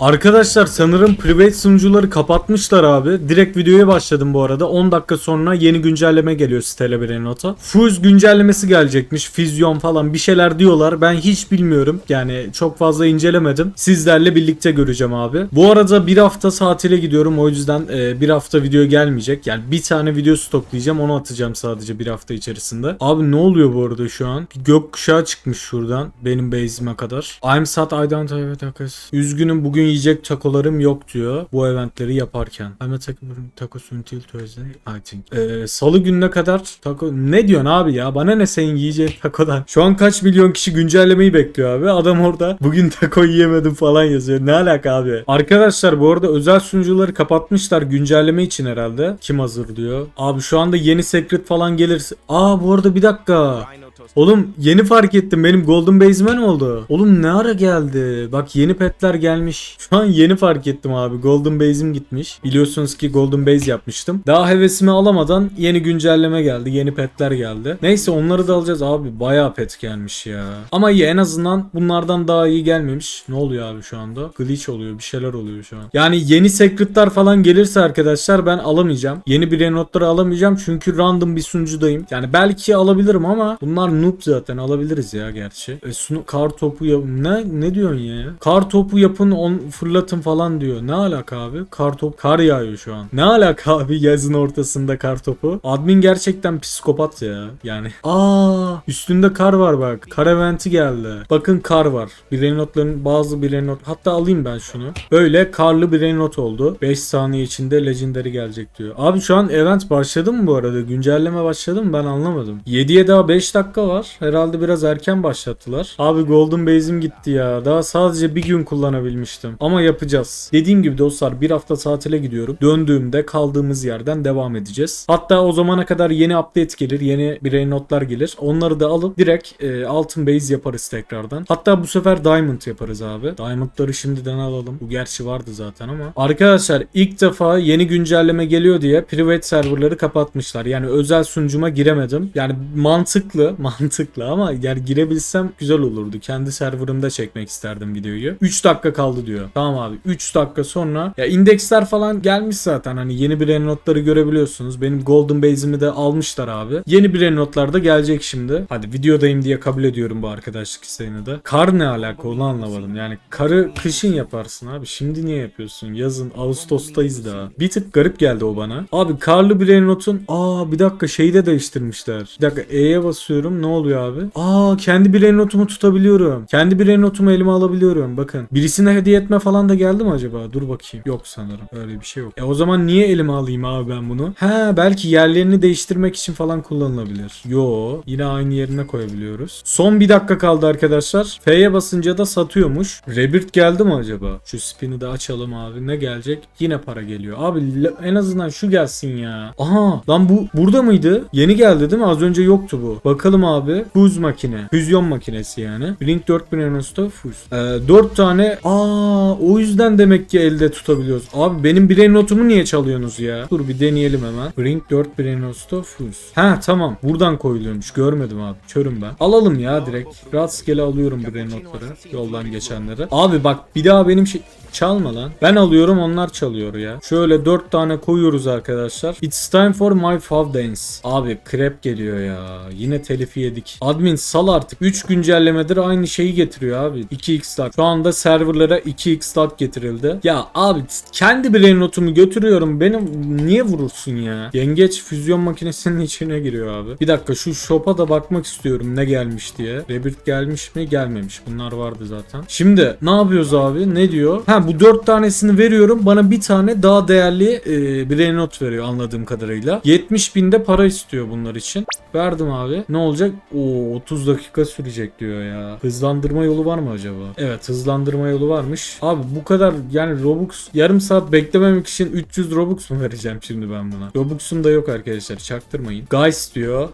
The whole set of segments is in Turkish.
Arkadaşlar sanırım private sunucuları kapatmışlar abi. Direkt videoya başladım bu arada. 10 dakika sonra yeni güncelleme geliyor Stella Brenot'a. Fuse güncellemesi gelecekmiş. Füzyon falan bir şeyler diyorlar. Ben hiç bilmiyorum. Yani çok fazla incelemedim. Sizlerle birlikte göreceğim abi. Bu arada bir hafta tatile gidiyorum. O yüzden e, bir hafta video gelmeyecek. Yani bir tane video stoklayacağım. Onu atacağım sadece bir hafta içerisinde. Abi ne oluyor bu arada şu an? Bir gökkuşağı çıkmış şuradan. Benim base'ime kadar. I'm sad I don't have. Üzgünüm bugün yiyecek takolarım yok diyor. Bu eventleri yaparken. I'm taking tacos until Thursday I think. Ee, Salı gününe kadar taco... Ne diyorsun abi ya? Bana ne senin yiyeceğin takodan? Şu an kaç milyon kişi güncellemeyi bekliyor abi. Adam orada bugün taco yiyemedim falan yazıyor. Ne alaka abi? Arkadaşlar bu arada özel sunucuları kapatmışlar güncelleme için herhalde. Kim hazırlıyor? Abi şu anda yeni secret falan gelirse... Aa bu arada bir dakika. Oğlum yeni fark ettim benim Golden Baseman oldu. Oğlum ne ara geldi? Bak yeni petler gelmiş. Şu an yeni fark ettim abi. Golden Base'im gitmiş. Biliyorsunuz ki Golden Base yapmıştım. Daha hevesimi alamadan yeni güncelleme geldi. Yeni petler geldi. Neyse onları da alacağız abi. Bayağı pet gelmiş ya. Ama iyi en azından bunlardan daha iyi gelmemiş. Ne oluyor abi şu anda? Glitch oluyor. Bir şeyler oluyor şu an. Yani yeni secretlar falan gelirse arkadaşlar ben alamayacağım. Yeni bir notları alamayacağım çünkü random bir sunucudayım. Yani belki alabilirim ama bunlar noob zaten alabiliriz ya gerçi. E, sunu, kar topu yap ne ne diyorsun ya? Kar topu yapın on fırlatın falan diyor. Ne alaka abi? Kar top kar yağıyor şu an. Ne alaka abi yazın ortasında kar topu? Admin gerçekten psikopat ya. Yani aa üstünde kar var bak. Kar eventi geldi. Bakın kar var. Birey notların bazı birey not hatta alayım ben şunu. Böyle karlı birey not oldu. 5 saniye içinde legendary gelecek diyor. Abi şu an event başladı mı bu arada? Güncelleme başladı mı? Ben anlamadım. 7'ye daha 5 dakika var. Herhalde biraz erken başlattılar. Abi Golden Base'im gitti ya. Daha sadece bir gün kullanabilmiştim. Ama yapacağız. Dediğim gibi dostlar bir hafta tatile gidiyorum. Döndüğümde kaldığımız yerden devam edeceğiz. Hatta o zamana kadar yeni update gelir. Yeni birey notlar gelir. Onları da alıp direkt e, altın base yaparız tekrardan. Hatta bu sefer diamond yaparız abi. Diamondları şimdiden alalım. Bu gerçi vardı zaten ama. Arkadaşlar ilk defa yeni güncelleme geliyor diye private serverları kapatmışlar. Yani özel sunucuma giremedim. Yani mantıklı, mantıklı ama yani girebilsem güzel olurdu. Kendi serverımda çekmek isterdim videoyu. 3 dakika kaldı diyor. Tamam abi 3 dakika sonra ya indeksler falan gelmiş zaten. Hani yeni bir notları görebiliyorsunuz. Benim golden base'imi de almışlar abi. Yeni bir notlar da gelecek şimdi. Hadi videodayım diye kabul ediyorum bu arkadaşlık isteğini de. Kar ne alaka onu anlamadım. Yani karı kışın yaparsın abi. Şimdi niye yapıyorsun? Yazın Ağustos'tayız daha. Bir tık garip geldi o bana. Abi karlı bir notun aa bir dakika şeyi de değiştirmişler. Bir dakika E'ye basıyorum. Ne oluyor abi? Aa kendi birey notumu tutabiliyorum. Kendi birey notumu elime alabiliyorum. Bakın. Birisine hediye etme falan da geldi mi acaba? Dur bakayım. Yok sanırım. Öyle bir şey yok. E o zaman niye elime alayım abi ben bunu? He belki yerlerini değiştirmek için falan kullanılabilir. Yo yine aynı yerine koyabiliyoruz. Son bir dakika kaldı arkadaşlar. F'ye basınca da satıyormuş. Rebirth geldi mi acaba? Şu spin'i de açalım abi. Ne gelecek? Yine para geliyor. Abi en azından şu gelsin ya. Aha lan bu burada mıydı? Yeni geldi değil mi? Az önce yoktu bu. Bakalım abi. Fuse makine. Füzyon makinesi yani. Blink 4000 Enos'ta fuse. Ee, 4 tane. Aa o yüzden demek ki elde tutabiliyoruz. Abi benim birey notumu niye çalıyorsunuz ya? Dur bir deneyelim hemen. Blink 4000 Enos'ta fuse. Ha tamam. Buradan koyuluyormuş. Görmedim abi. Körüm ben. Alalım ya direkt. Rastgele alıyorum birey notları. Yoldan geçenleri. Abi bak bir daha benim şey... Çalma lan. Ben alıyorum onlar çalıyor ya. Şöyle 4 tane koyuyoruz arkadaşlar. It's time for my fav dance. Abi krep geliyor ya. Yine telifi yedik. Admin sal artık. 3 güncellemedir aynı şeyi getiriyor abi. 2x lat. Şu anda serverlara 2x lat getirildi. Ya abi kendi birey notumu götürüyorum. Benim niye vurursun ya? Yengeç füzyon makinesinin içine giriyor abi. Bir dakika şu shop'a da bakmak istiyorum ne gelmiş diye. Rebirth gelmiş mi? Gelmemiş. Bunlar vardı zaten. Şimdi ne yapıyoruz abi? Ne diyor? Ha bu 4 tanesini veriyorum. Bana bir tane daha değerli e, birey not veriyor anladığım kadarıyla. 70 binde para istiyor bunlar için. Verdim abi. Ne olacak? Oo 30 dakika sürecek diyor ya. Hızlandırma yolu var mı acaba? Evet hızlandırma yolu varmış. Abi bu kadar yani Robux yarım saat beklememek için 300 Robux mu vereceğim şimdi ben buna? Robux'um da yok arkadaşlar çaktırmayın. Guys diyor.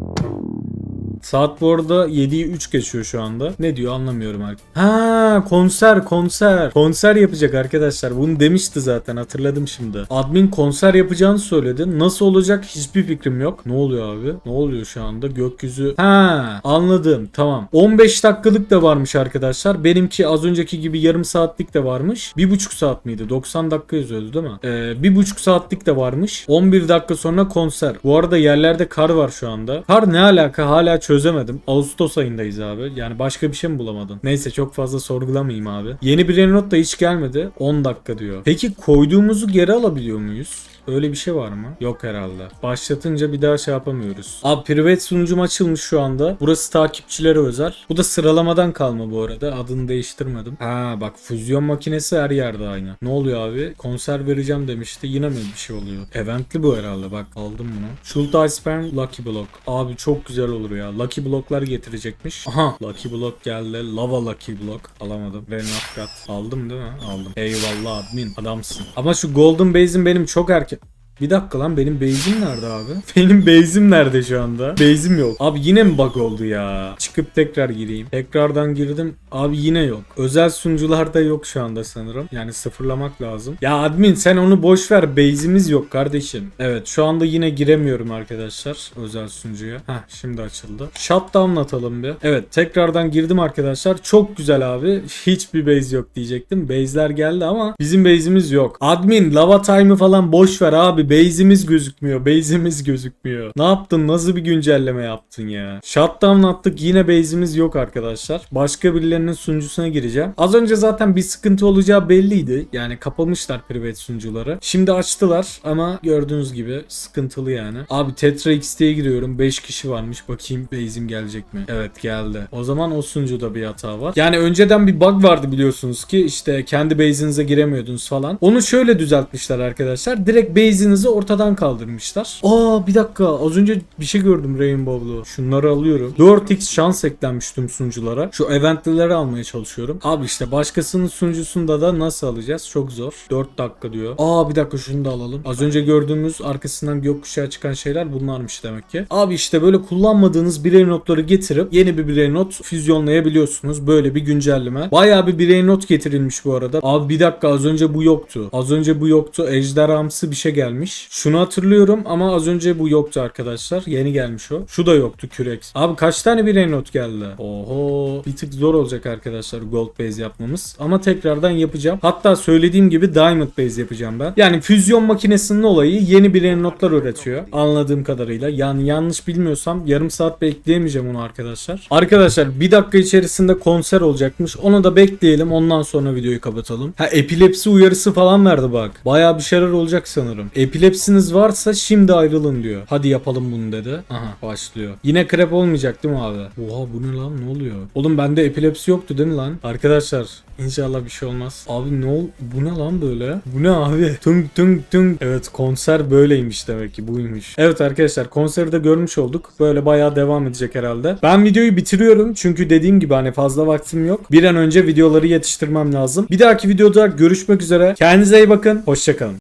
Saat bu arada 7'yi 3 geçiyor şu anda. Ne diyor anlamıyorum artık. Ha konser konser. Konser yapacak arkadaşlar. Bunu demişti zaten hatırladım şimdi. Admin konser yapacağını söyledi. Nasıl olacak hiçbir fikrim yok. Ne oluyor abi? Ne oluyor şu anda? Gökyüzü. Ha anladım. Tamam. 15 dakikalık da varmış arkadaşlar. Benimki az önceki gibi yarım saatlik de varmış. 1,5 saat miydi? 90 dakika yazıyordu değil mi? Ee, 1,5 saatlik de varmış. 11 dakika sonra konser. Bu arada yerlerde kar var şu anda. Kar ne alaka hala çözemedim. Ağustos ayındayız abi. Yani başka bir şey mi bulamadın? Neyse çok fazla sorgulamayayım abi. Yeni bir not da hiç gelmedi. 10 dakika diyor. Peki koyduğumuzu geri alabiliyor muyuz? Öyle bir şey var mı? Yok herhalde. Başlatınca bir daha şey yapamıyoruz. Abi private sunucum açılmış şu anda. Burası takipçilere özel. Bu da sıralamadan kalma bu arada. Adını değiştirmedim. Ha bak füzyon makinesi her yerde aynı. Ne oluyor abi? Konser vereceğim demişti. Yine mi bir şey oluyor? Eventli bu herhalde. Bak aldım bunu. Schulteisbern Lucky Block. Abi çok güzel olur ya. Lucky Block'lar getirecekmiş. Aha Lucky Block geldi. Lava Lucky Block. Alamadım. Renat Kat. Aldım değil mi? Aldım. Eyvallah admin. Adamsın. Ama şu Golden Base'in benim çok erken... Bir dakika lan benim base'im nerede abi? Benim base'im nerede şu anda? Base'im yok. Abi yine mi bug oldu ya? Çıkıp tekrar gireyim. Tekrardan girdim. Abi yine yok. Özel sunucularda yok şu anda sanırım. Yani sıfırlamak lazım. Ya admin sen onu boş ver. Base'imiz yok kardeşim. Evet şu anda yine giremiyorum arkadaşlar. Özel sunucuya. Heh şimdi açıldı. Shutdown atalım bir. Evet tekrardan girdim arkadaşlar. Çok güzel abi. Hiçbir base yok diyecektim. Base'ler geldi ama bizim base'imiz yok. Admin lava time'ı falan boş ver abi. Base'imiz gözükmüyor. Base'imiz gözükmüyor. Ne yaptın? Nasıl bir güncelleme yaptın ya? Shutdown attık. Yine base'imiz yok arkadaşlar. Başka birilerinin sunucusuna gireceğim. Az önce zaten bir sıkıntı olacağı belliydi. Yani kapamışlar private sunucuları. Şimdi açtılar ama gördüğünüz gibi sıkıntılı yani. Abi Tetra XT'ye giriyorum. 5 kişi varmış. Bakayım base'im gelecek mi? Evet geldi. O zaman o sunucuda bir hata var. Yani önceden bir bug vardı biliyorsunuz ki işte kendi base'inize giremiyordunuz falan. Onu şöyle düzeltmişler arkadaşlar. Direkt base'inizi ortadan kaldırmışlar. Aa bir dakika az önce bir şey gördüm Rainbow'lu. Şunları alıyorum. 4x şans eklenmiş tüm sunuculara. Şu eventlileri almaya çalışıyorum. Abi işte başkasının sunucusunda da nasıl alacağız? Çok zor. 4 dakika diyor. Aa bir dakika şunu da alalım. Az önce gördüğümüz arkasından gökkuşağı çıkan şeyler bunlarmış demek ki. Abi işte böyle kullanmadığınız birey notları getirip yeni bir birey not füzyonlayabiliyorsunuz. Böyle bir güncelleme. Bayağı bir birey not getirilmiş bu arada. Abi bir dakika az önce bu yoktu. Az önce bu yoktu. Ejderhamsı bir şey gelmiş. Şunu hatırlıyorum ama az önce bu yoktu arkadaşlar. Yeni gelmiş o. Şu da yoktu kürek. Abi kaç tane birey not geldi? Oho. Bir tık zor olacak arkadaşlar gold base yapmamız. Ama tekrardan yapacağım. Hatta söylediğim gibi diamond base yapacağım ben. Yani füzyon makinesinin olayı yeni birey notlar üretiyor. Anladığım kadarıyla. Yani yanlış bilmiyorsam yarım saat bekleyemeyeceğim onu arkadaşlar. Arkadaşlar bir dakika içerisinde konser olacakmış. Onu da bekleyelim. Ondan sonra videoyu kapatalım. Ha epilepsi uyarısı falan verdi bak. Bayağı bir şeyler olacak sanırım. Epilepsiniz varsa şimdi ayrılın diyor. Hadi yapalım bunu dedi. Aha başlıyor. Yine krep olmayacak değil mi abi? Oha bu ne lan ne oluyor? Oğlum bende epilepsi yoktu değil mi lan? Arkadaşlar İnşallah bir şey olmaz. Abi ne ol bu ne lan böyle? Bu ne abi? Tung tung tung. Evet konser böyleymiş demek ki buymuş. Evet arkadaşlar konseri de görmüş olduk. Böyle bayağı devam edecek herhalde. Ben videoyu bitiriyorum çünkü dediğim gibi hani fazla vaktim yok. Bir an önce videoları yetiştirmem lazım. Bir dahaki videoda görüşmek üzere. Kendinize iyi bakın. Hoşçakalın.